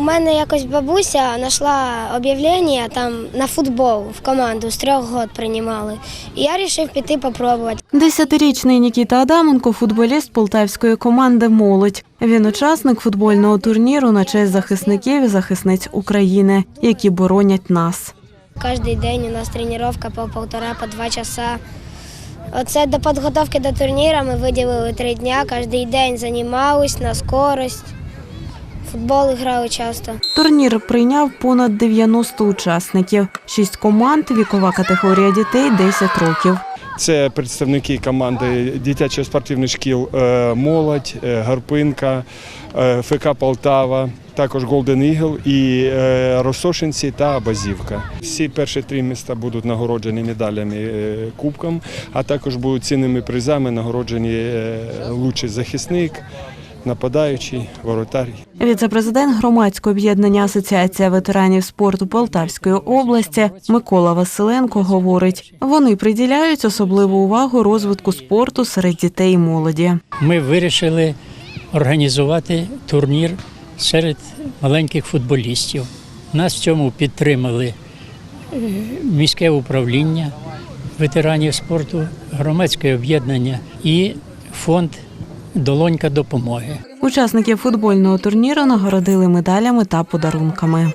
мене якось бабуся знайшла об'явлення там на футбол в команду з трьох років приймали. І я вирішив піти попробувати. Десятирічний Нікіта Адаменко футболіст полтавської команди Молодь. Він учасник футбольного турніру на честь захисників і захисниць України, які боронять нас. Кожен день у нас тренування по півтора, по два часа. Оце до підготовки до турніру ми виділили три дні, кожен день займалися на скорость. Футбол грали часто. Турнір прийняв понад 90 учасників, шість команд, вікова категорія дітей 10 років. Це представники команди дитячо-спортивних шкіл е, Молодь, е, Гарпинка, е, ФК Полтава, також Голден Ігл і Росошинці та Базівка. Всі перші три міста будуть нагороджені медалями кубком, а також будуть цінними призами нагороджені лучший захисник, нападаючий, воротар. Віце-президент громадського об'єднання Асоціація ветеранів спорту Полтавської області Микола Василенко говорить: вони приділяють особливу увагу розвитку спорту серед дітей і молоді. ми вирішили організувати турнір серед маленьких футболістів. Нас в цьому підтримали е, міське управління ветеранів спорту, громадське об'єднання і фонд Долонька допомоги. Учасників футбольного турніру нагородили медалями та подарунками.